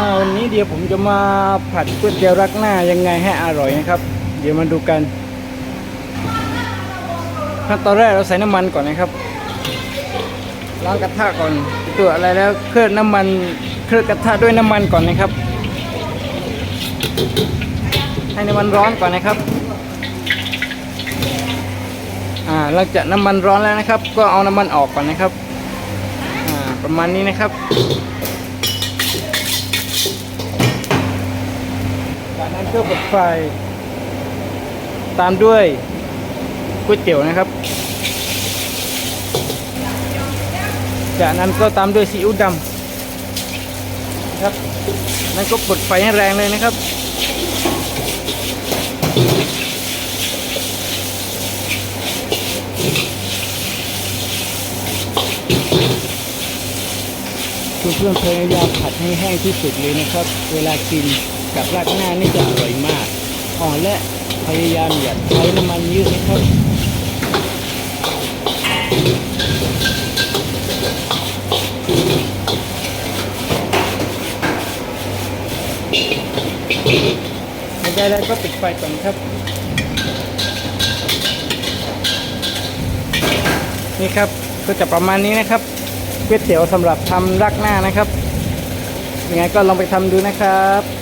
อาวันนี้เดี๋ยวผมจะมาผัดก๋วยเตี๋ยวรักหน้ายังไงให้อร่อยนะครับ เดี๋ยวมาดูกันขั้นตอนแรกเราใส่น้ำมันก่อนนะครับล้างกระทะก่อนตัวอะไรแล้วเคลือบน้ำมันเคลือบกระทะด้วยน้ำมันก่อนนะครับ ให้น้ำมันร้อนก่อนนะครับอ่าหลังจากน้ำมันร้อนแล้วนะครับ ก็เอาน้ำมันออกก่อนนะครับอ่าประมาณนี้นะครับ จากนั้นก็เปิดไฟ ตามด้วยก๋วยเตี๋ยวนะครับ จากนั้นก็ตามด้วยซีอิ๊วดำนะครับนั้นก็เปิดไฟให้แรงเลยนะครับเพื่อนๆพยายามผัดให้แห้งที่สุดเลยนะครับ เวลากิน กับราดหน้านี่จะอร่อยมากอ๋อและพยายามอย่าใช้น้ำมันเยอะนะครับไม่ได้แล้วก็ปิดไฟก่อนครับ นี่ครับก็จะประมาณนี้นะครับก๋วยเตี๋ยวสำหรับทำรักหน้านะครับยังไงก็ลองไปทำดูนะครับ